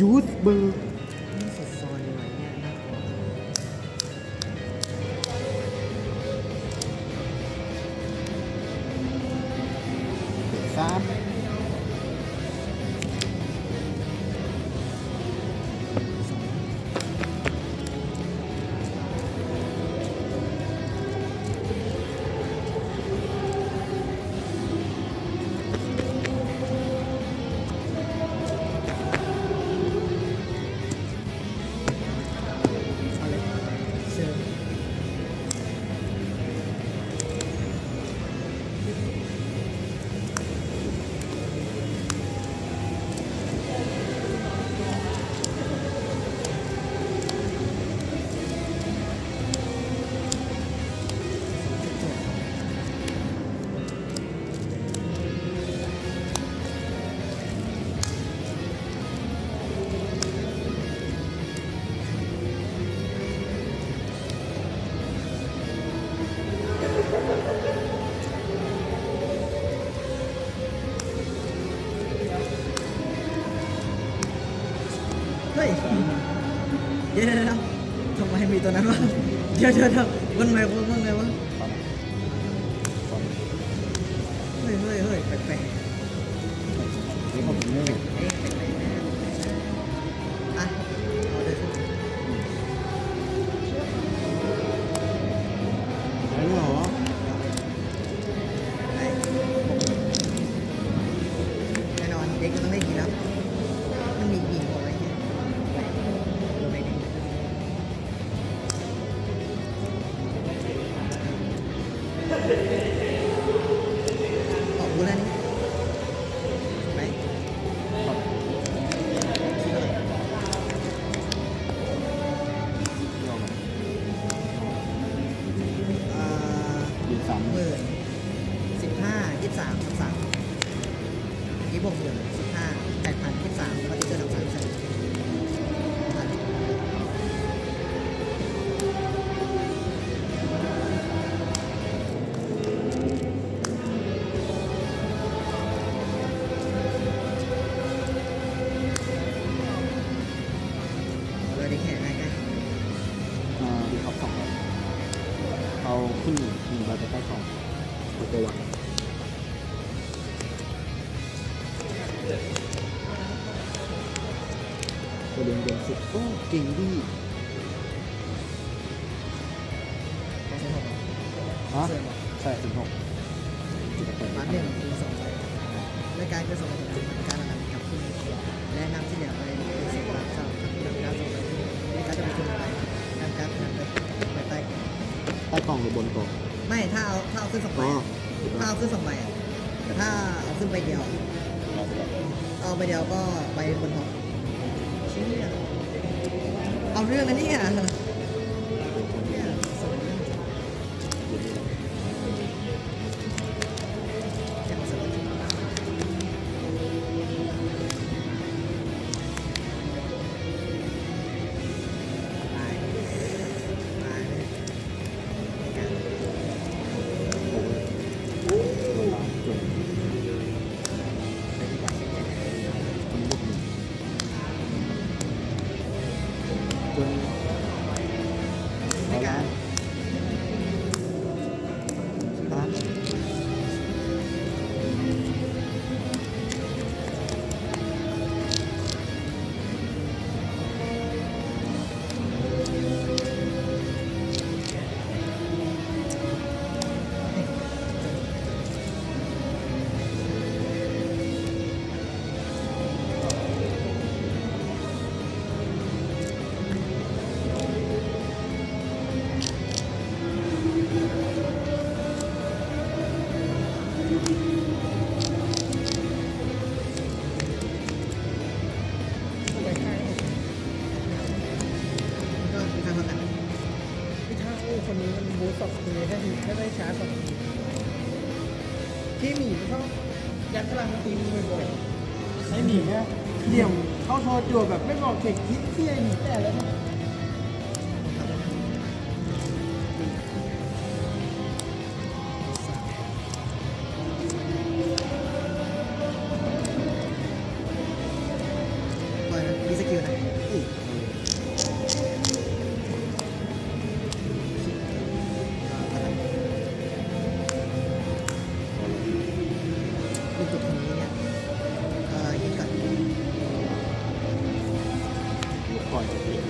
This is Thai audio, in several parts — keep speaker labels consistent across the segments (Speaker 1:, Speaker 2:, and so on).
Speaker 1: ยูสเบอร์
Speaker 2: ตัวนั้นว่าเดี๋ยวเดี๋ยวมันหมายความ เาขึ้
Speaker 1: นหนึ่งห
Speaker 2: นึ่งได้สองตัวไปวางกระเด็นเด่น
Speaker 1: สุดโอ้เก่งดีฮะใช่สิบหกจุดแปด
Speaker 2: ร้านเนี่ยสองใจรายการจะส่งไปถึง อง
Speaker 1: หรือบนกอง
Speaker 2: ไม่ถ้าเอาถ้าเอาขึ้นสองใบถ้าเอาขึ้นสองใบแต่ถ้าเอาขึ้นไปเดียว เอาไปเดียวก็ไปบนท้องเเอาเรื่องนะเนี่ย
Speaker 1: โจ
Speaker 2: ท
Speaker 3: ย์แบบไม่บอกเทคนิ
Speaker 1: คเที่ยง
Speaker 2: แต่แล้ว Thank you.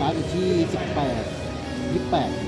Speaker 2: ตาร์
Speaker 1: อยู่ที่ 18 28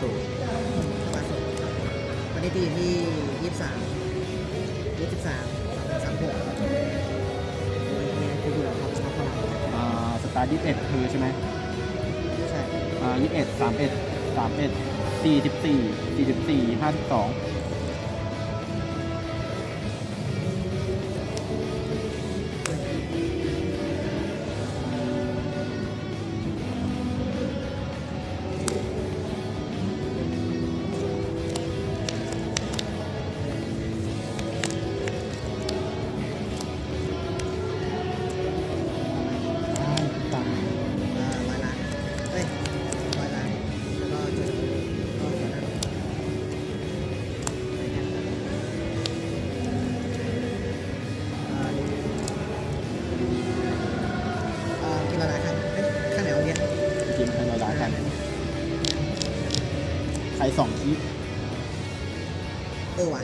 Speaker 1: สูตาวัน
Speaker 2: นี้ตีที่ยี่สิบสามยี่สิบสามสามหก
Speaker 1: คือดูแล้ครับชอบพลังอ่าสตาร์ยี่สิบเอ็ดคือใช่ไหม
Speaker 2: ใช่
Speaker 1: อ่ายี่สิบเอ็ดสามเอ็ดสามเอ็ดสี่สิบสี่สี่สิบสี่ห้าสิบสอง สองค
Speaker 2: ลิ
Speaker 1: ป เออว่ะ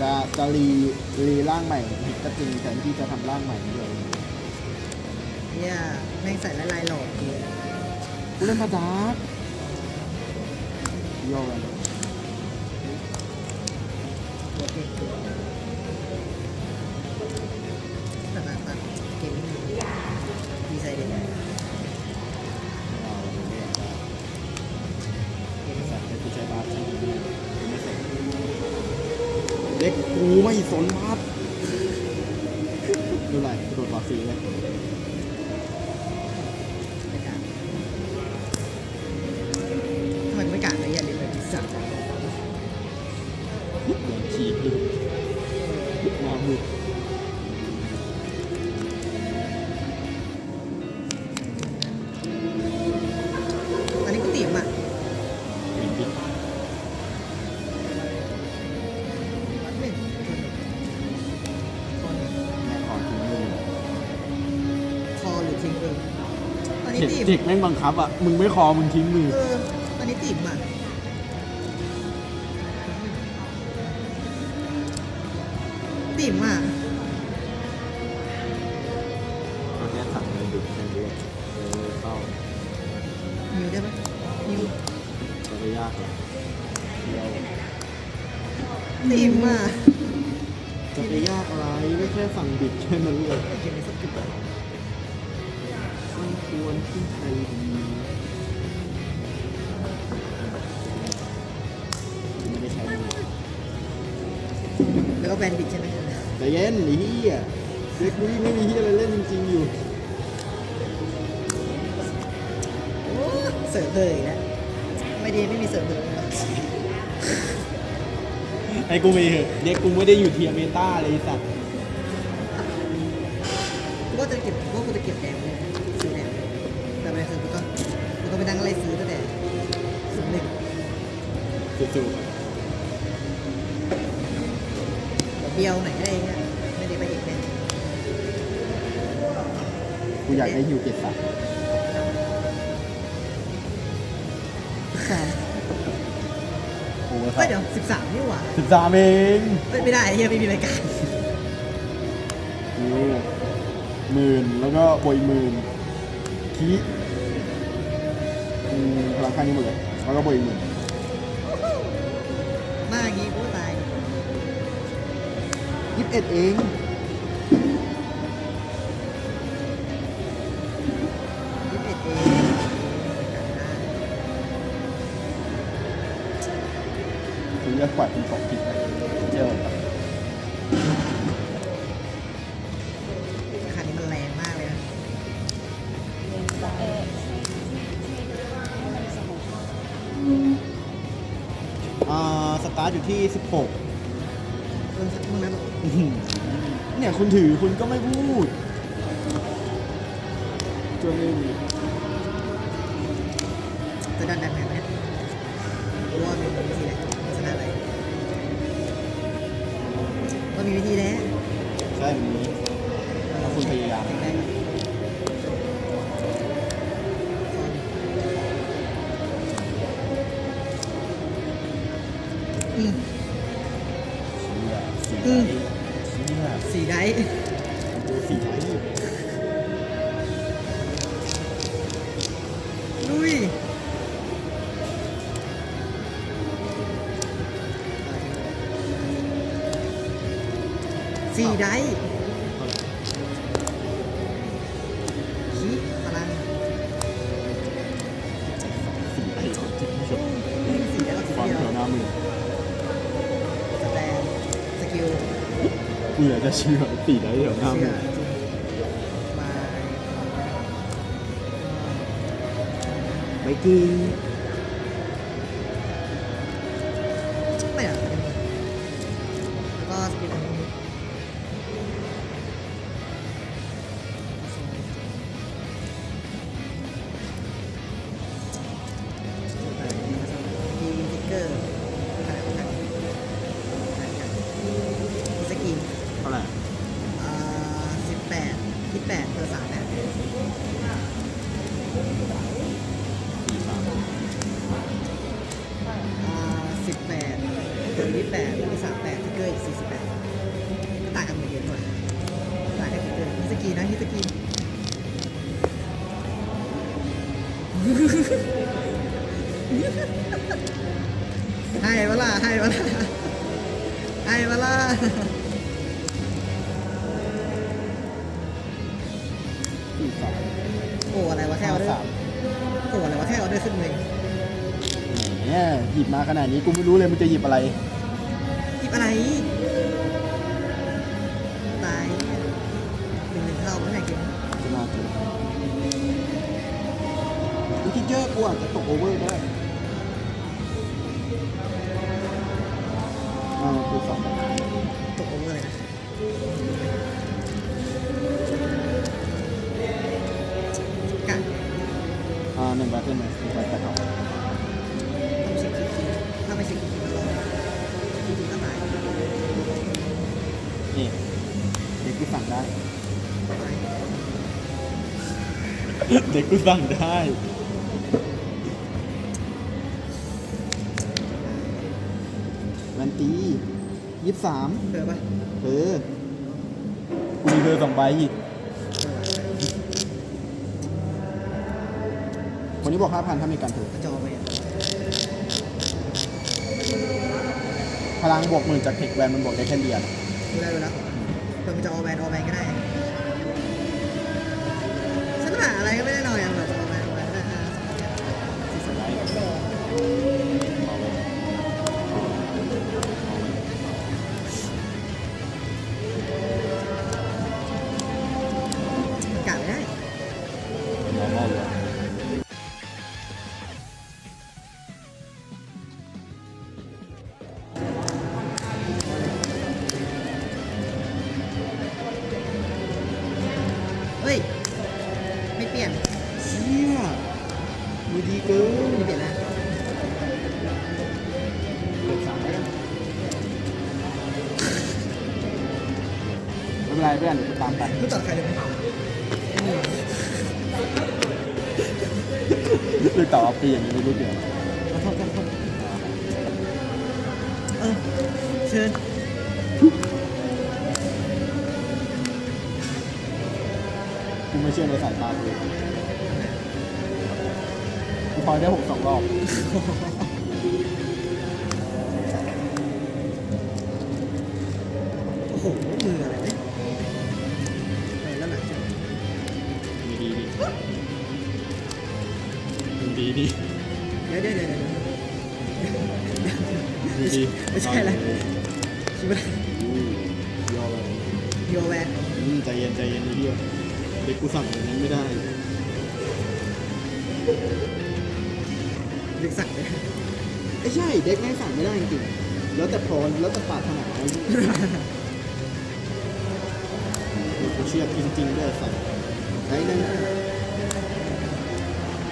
Speaker 1: จริงจะจะรีรีร่างใหม่เห็ดก็จริงแทนที่จะทำร่างใหม่นี่เลย
Speaker 2: เนี่ยแม่งใส่ละลายหลอกกู
Speaker 1: กูเล่นมาดาร์กโยน
Speaker 2: ตัวเก่งแต่ละตัดเกมนี้ ไม่
Speaker 1: สนบาสดู ด็
Speaker 2: กตี
Speaker 1: มเด็กแม่งบังคับอะมึงไม่คอมึงทิ้งมือ แล้ว
Speaker 2: ก็แบนบิดใช่ไหม
Speaker 1: แต่เย็นไอ้เหี้ยเด็กนี่ไม่มีเหี้ยอะไรเล่นจริงๆอยู่
Speaker 2: โอ้เสิร์ฟเลยอีกแล้วไม่ดีไม่มีเสิร์ฟเลย
Speaker 1: ไอ้กูมีเหอะเด็กกูไม่ได้อยู่เทียเมตาเลยไอ้สัตว์
Speaker 2: กูว่าจะเก็บกูว่ากูจะเก็บแดงเลยซื้อแดงแต่ประเด็นคือกูต้องกูต้องไปนั่งไล่ซื้อตั้งแต่ศูนย์หนึ่ง
Speaker 1: จู่
Speaker 2: เดี๋ยวเบี้ยวไหนก็ได้เงี้ยไม่ได้ไปอีกแน่
Speaker 1: ๆกูอยากได้ฮิวเจ็ดสัตว์โอ้ย
Speaker 2: เฮ้ยเดี๋ยวสิบสามนี่หว่า
Speaker 1: สิบสามเอง
Speaker 2: เฮ้ยไม่ได้เฮียไม่มีรายการ
Speaker 1: นี่หมื่นแล้วก็บวกอีกหมื่นคีอืมพลังข้างนี้หมดเลยแล้วก็บวกอีกหมื่น
Speaker 2: หน้
Speaker 1: 31 เอง
Speaker 2: 21เองซื้อขวด
Speaker 1: เป็นสองกิโลเจอ
Speaker 2: คันนี้มันแรงมากเลย
Speaker 1: อ่าสตาร์ทอยู่ที่ คุณถือคุณก็ไม่พูดจนเอง
Speaker 2: จะดันดันไหนไหมรู้ว่ามีวิธีแหละชนะอะไรก็มีวิธีแล้ว
Speaker 1: ใช่แบบนี้ถ้าคุณพยายาม
Speaker 2: แข็งแรงอื
Speaker 1: ได
Speaker 2: ฟ์ขี้พลัง
Speaker 1: สีไดจริงๆชม
Speaker 2: สี่ไดฟ์
Speaker 1: ฟั
Speaker 2: เอา
Speaker 1: งแถ
Speaker 2: เดียว
Speaker 1: วหน้ามือ
Speaker 2: สแตนสกิล
Speaker 1: กูอยากจะเชื่อสีไดแถวหน้า
Speaker 2: เชื่
Speaker 1: มื
Speaker 2: อ
Speaker 1: อไม่จริ
Speaker 2: เวลาให้เวลาให้เวลา
Speaker 1: สี่สาม
Speaker 2: โอ้อะไรวะแค่อ
Speaker 1: ห้า
Speaker 2: อเดอ
Speaker 1: สาม
Speaker 2: ร์โอ้อะไรวะแค่ออเดอร์ขึ้นเลย
Speaker 1: แหมหยิบมาขนาดนี้กูไม่รู้เลยมึงจะหยิบอะไร
Speaker 2: หยิบอะไรตายหนึ่งหนึ่งเท่าไม่ไหนเกม
Speaker 1: จะมาเจอลูกคิกเจอร์กูอาจจะตกโอเวอร์ก็ได้ อ่าหนึ่งบตเทิลเลยหนึ่งบตเทิลเอา
Speaker 2: ต้องเช็คคิดคิดถ้าไม่เช็คคิดคิดก็รอคิดคิดก็ตาย
Speaker 1: นี่เด็กกูสั่งได้ เด็กกูสั่งได้แวนตี ยี่สิบสาม
Speaker 2: เจอปะ
Speaker 1: เออกูมีเบอร์สองใบอีกวันนี้บอกห้าพันถ้ามีการถือก
Speaker 2: ระจอไปอะ
Speaker 1: พลังบวกหมื่นจากเทคแวนมันบวกได้แค่เรียน
Speaker 2: ดูได้ดูแล้วเปิดมันจะออแบนออแบนก็ได้ ย่า
Speaker 1: งนี้ไม่
Speaker 2: รู้เดี๋
Speaker 1: ยว
Speaker 2: ขอโทษขอโทษเออเชิญ
Speaker 1: กูไม่เชื่อในสายตากูกูพอยได้หกสองรอบ
Speaker 2: โอ้โหมืออะไรเนี่ยเออแล้วหลังจาก
Speaker 1: ดีดีดี ดีดี
Speaker 2: เดี๋ยวเดี๋ยวเดี๋ยวเดี๋ยว
Speaker 1: ดีดี
Speaker 2: ไม่ใช่แล้วคิดว่า
Speaker 1: อู้ยอเลย
Speaker 2: โยแวน
Speaker 1: อืมใจเย็นใจเย็นนิดเดียวเด็กกูสั่งอย่างนั้นไม่ได้
Speaker 2: เด็กสั่งเลย
Speaker 1: ไม่ใช่เด็กไม่สั่งไม่ได้จริงๆแล้วแต่พรแล้วแต่ปรารถนากูเชื่อจริงๆด้วยสั่งใช้นั่น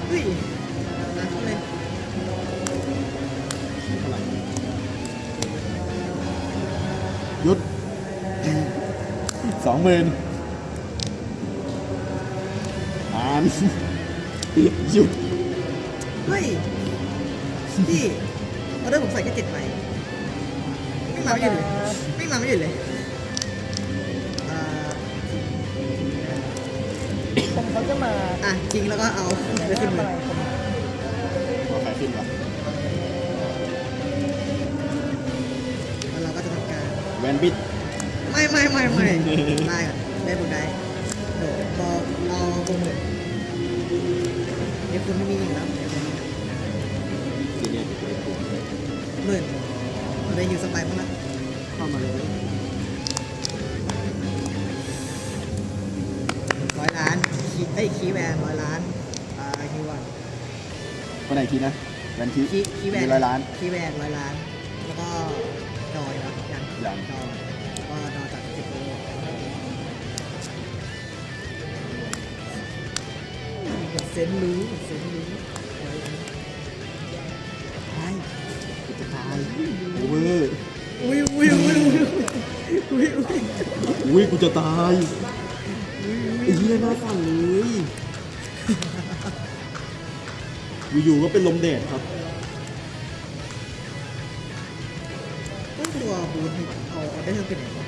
Speaker 2: เฮ้ย
Speaker 1: องหมื่นอ่านหยุด
Speaker 2: เฮ้ยพี่ออเดอร์ผมใส่แค่เจ็ดใบไม่มาไม่หยุดเลยไม่มาไม่หยุดเลยอ่า
Speaker 3: ผมเขาจะมา
Speaker 2: อะจริงแล้วก็เอาไปขึ้นมื
Speaker 3: อะ
Speaker 2: อ
Speaker 3: ไรผม
Speaker 1: เอาใครขึ้นวะ
Speaker 2: แล้วเราก็จะทำการ
Speaker 1: แวนบิด
Speaker 2: ไม่ไม่ไม่ได้ก่อนได้บุญได้เดี๋ยวพอเอาโปรโมทเดี๋ยวคุณไม่มีอีกแล้วเดี๋ยวคุณ
Speaker 1: ซีเรียสอยู่เลยกู
Speaker 2: หมื่นมันได้อยู่สไปร์มั้งละ
Speaker 1: เข้ามาเลย
Speaker 2: ร้อยล้านคีเอ้ยคีแวนร้อยล้านอ่าคีวัน
Speaker 1: คนไหนทีนะแวน
Speaker 2: คีคีแวน
Speaker 1: ร้อยล้าน
Speaker 2: คีแวนร้อยล้าน แล้วก็ดอยนะยัง
Speaker 1: ยัง
Speaker 2: ดอย ซนรู้เหมือนเซนรู้
Speaker 1: ตายกูจะตายโอเวอร์
Speaker 2: อุ้ยอุ้ยอุ้ยอุ้ยอุ้ยอุ้ย
Speaker 1: อุ้ยกูจะตายไอ้เหี้ยหน้าสั่นเลยอยู่ๆก็เป็นลมแดดครับ
Speaker 2: ตัวบูธเอาออเดอร์ไปไหนวะ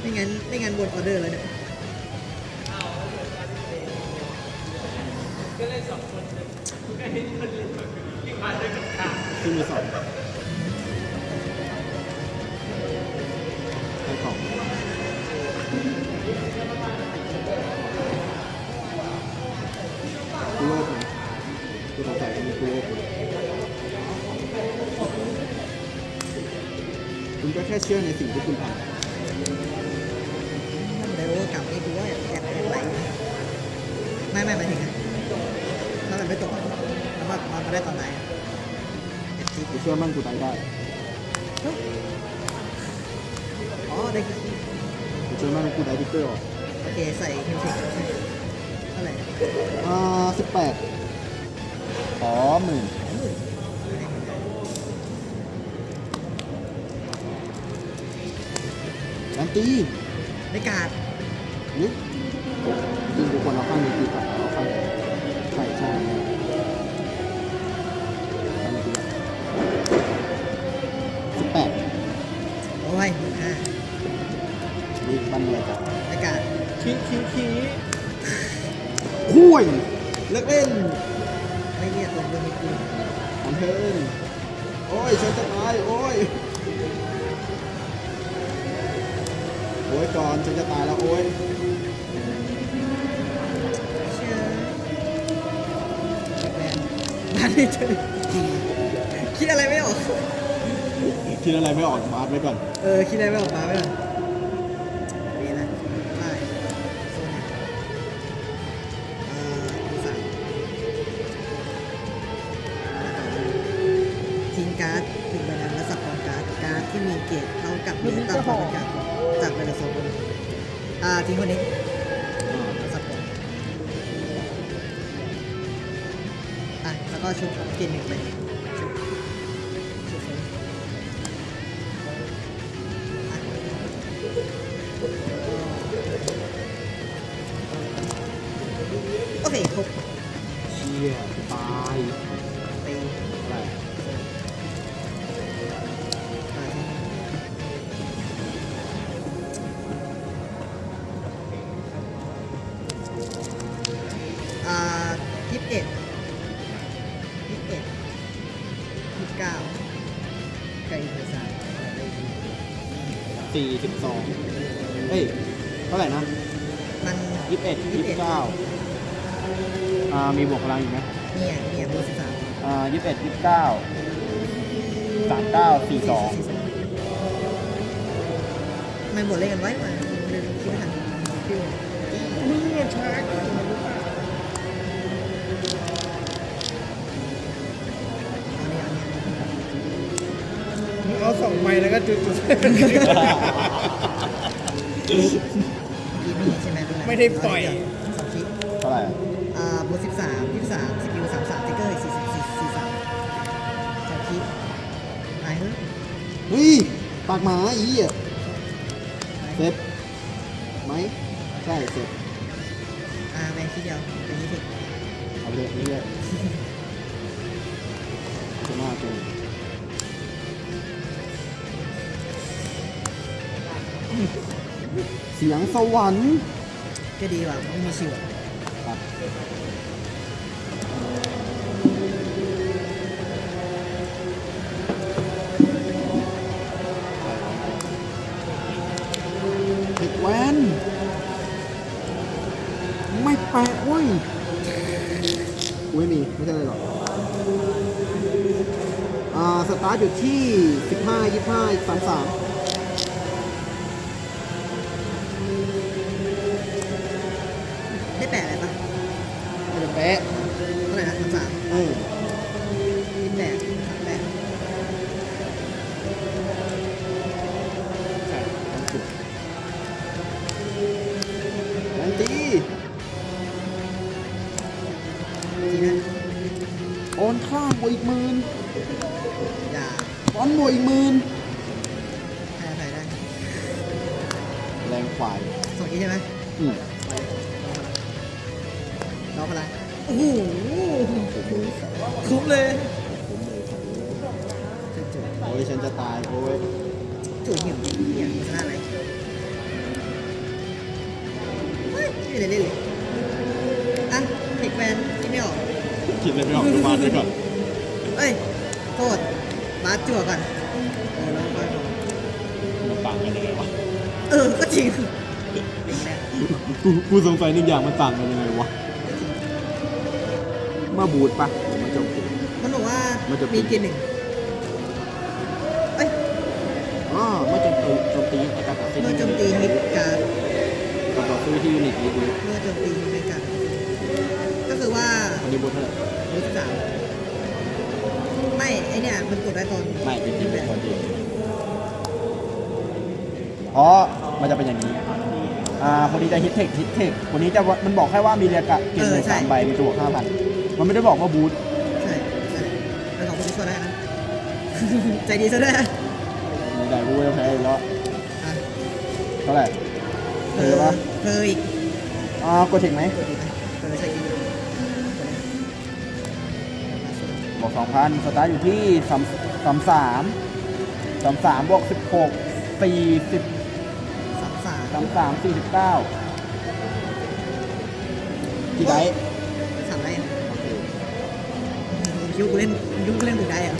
Speaker 2: ไม่งั้นไม่งั้นบนออเดอร์แล้วเนี่ย
Speaker 1: คุณก็แค่เชื่อในสิ่งที่คุณทำ
Speaker 2: เดี๋ยวกลับนี่กูว่าแอบแอบไหลไม่ไม่ไม่ถึงนะถ้ามันไม่ตกแล้วมันมันมาได้ตอนไหนอะเอ็ดจี
Speaker 1: กูเชื่อมั่นกูได้ได้
Speaker 2: อ๋อได้กี่
Speaker 1: กูเชื่อมั่นว่ากูได้ดิกเกอร์ออก
Speaker 2: โอเคใส่เทมเพลตเท่าไหร่
Speaker 1: อ่าสิบแปดขอหมื่น ตี้
Speaker 2: ได้การ์ด
Speaker 1: นี่จริงกูควรเอาข้างนี้ตีกว่าเอาข้างนี้ใช่ใช่สิบแปด
Speaker 2: โอ้ยหมื่นห้า
Speaker 1: นี่บันเลยจ้ะ
Speaker 2: ได้การ์ด
Speaker 3: ขี้ขี้ขี้
Speaker 1: คุยเลิกเล่น
Speaker 2: ไม่เรียกลงเรื่องนี้กู
Speaker 1: อันเทินโอ้ยฉันจะตายโอ้ย อ้ยก่อนฉันจะตายแล้วโอ้ย
Speaker 2: เชื่อแมนบ้านไม่เจอคิดอะไรไม่ออก
Speaker 1: คิดอะไรไม่ออกมาร์ทไว้ก่อน
Speaker 2: เออ คิดอะไรไม่ออกมาไม่หรอดี กิน เอ็ด
Speaker 1: ยี่
Speaker 2: สิบเก้าอ่ามี
Speaker 1: บวกพลังอีกไหม
Speaker 2: เนี่ยเนี่ยเบอร์สิบสาม
Speaker 1: อ่ายี่สิบเอ็ดยี่สิบเก้าสามเก้าสี่สอง
Speaker 2: ทำไม่บทเล่นกันไว้มาเดินคิดไม่ทันฟิว
Speaker 3: มึงอะช้าเกินไปหรือเปล่า
Speaker 2: เอาเนี่ยเอาเนี่ย
Speaker 3: มึงเอาสองใบแล้วก็จุดจุ
Speaker 2: ไหมตรงนั้น
Speaker 3: ไม่ได้ปล่อย
Speaker 2: สองคลิป
Speaker 1: เท่าไหร่
Speaker 2: อ่าบวกสิบสามยี่สิบสามสกิลสามสามติ๊กเกอร์อีกสี่สิบสี่สี่สามสองคลิปหายเฮ้ย
Speaker 1: เฮ้ยปากหมาอีอะเซฟไหมใช่เซฟ
Speaker 2: อ่าแบงค์ทีเดียวเป็นยี่สิบ
Speaker 1: เอาไปเลยนี่เลยจะมากเลยเสียงสวรรค์
Speaker 2: ก็ดีว่ะไม่มีชิวอะ
Speaker 1: ครับเด็กแวนไม่แปะเว้ยกูไม่มี ไม่ใช่อะไรหรอกอ่า สตาร์ทอยู่ที่ 15 25 33 ควาย
Speaker 2: สองคลิปใช่ไหม
Speaker 1: อืม
Speaker 2: รอพลังโอ้โหคุ้มเลย
Speaker 1: โอ้ยฉันจะตายโอ้ย
Speaker 2: จู่หิวเหี้ยมันชนะอะไรเฮ้ยไม่ได้เล่นเลยอะเทคแวนที่ไม่ออก
Speaker 1: คิดอะไรไม่ออกดูมาด้วยก่อน
Speaker 2: เอ้ยโทษบาสจั่วก่อน เออ
Speaker 1: ก็
Speaker 2: จริงไอ้แม่
Speaker 1: กูกูสงสัยหนึ่งอย่างมันต่างกันยังไงวะเมื่อบูทปะหรือมันโจมตี
Speaker 2: มันบอกว่า
Speaker 1: มันจะ
Speaker 2: มีเกณฑ์หนึ่งเอ้ย
Speaker 1: อ๋อเมื่อโจมตีโจมตีไอ้การตัดสิน
Speaker 2: เมื่อโจมตีฮิตการ์ด
Speaker 1: กับต่อสู้ที่ยูนิตนี้ดู
Speaker 2: เมื่อโจมตีฮิตในการ์ดก็คือว่า
Speaker 1: อันนี้บูทเท่าไหร่
Speaker 2: รูทสามไม่ไอเนี่ยมันกดได้ตอน
Speaker 1: ไม่เป็นที่เป็นคนดี อ๋อมันจะเป็นอย่างนี้อ่าคนนี้จะฮิตเทคฮิตเทคคนนี้จะว่ามันบอกแค่ว่ามีเรียกะเกณฑ์หนึ่งสามใบมีตัวห้าพันมันไม่ได้บอกว่าบูท
Speaker 2: ใช่ใช่เป็นของคนที่ช่วยได้นะใจดีซะด้วย
Speaker 1: มีได้บูทจะแพ้อีกแล้ว
Speaker 2: อะ
Speaker 1: เท่าไหร่
Speaker 2: เพ
Speaker 1: เธ
Speaker 2: อ
Speaker 1: อปะ
Speaker 2: เพออีก
Speaker 1: อ่ากดเทคไหม
Speaker 2: กดอีกไหมเออใช่อีก
Speaker 1: บอกสองพันสตาร์ทอยู่ที่สามสามสามสามสามบวกสิบหกสี่สิบ
Speaker 2: สาม สาม
Speaker 1: สามสามสี่สิบเก้ากี่ไดส์
Speaker 2: สามได้อะยุคกูเล่นยุคกูเล่นถึงได้เหรอะ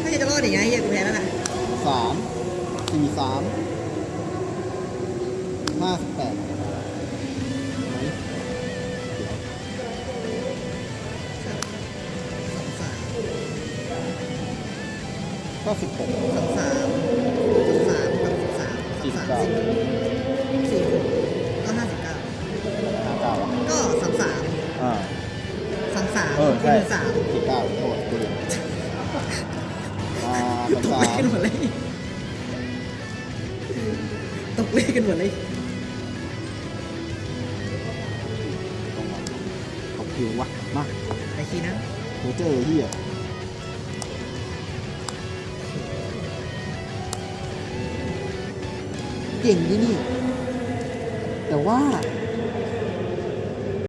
Speaker 2: ถ้าจะรอดอย่างไงเฮียกูแพ้แล้วนะ
Speaker 1: สามสี่สามห้าสิบแปด
Speaker 2: สามสาม
Speaker 1: ก็สิบหก สี่สิบ
Speaker 2: สาม
Speaker 1: เก้า
Speaker 2: สิบสี่หกก็ห้าสิบเก้า
Speaker 1: ห้าเก้าอะ
Speaker 2: ก็สามสาม
Speaker 1: อ่า
Speaker 2: สามสาม
Speaker 1: เออ
Speaker 2: ที่
Speaker 1: ใช่
Speaker 2: หนึ่งสาม
Speaker 1: สี่เก้าโทษกูลืมอ่า
Speaker 2: ต
Speaker 1: สาม
Speaker 2: ก
Speaker 1: สา
Speaker 2: เลข
Speaker 1: ม
Speaker 2: กันหมดเลยตกเลขกันหมดเลย
Speaker 1: ขอบคิววะมา
Speaker 2: ไอ้คีนะ
Speaker 1: เดี๋ยวเจอที่อะ เก่งที่นี่ แต่ว่า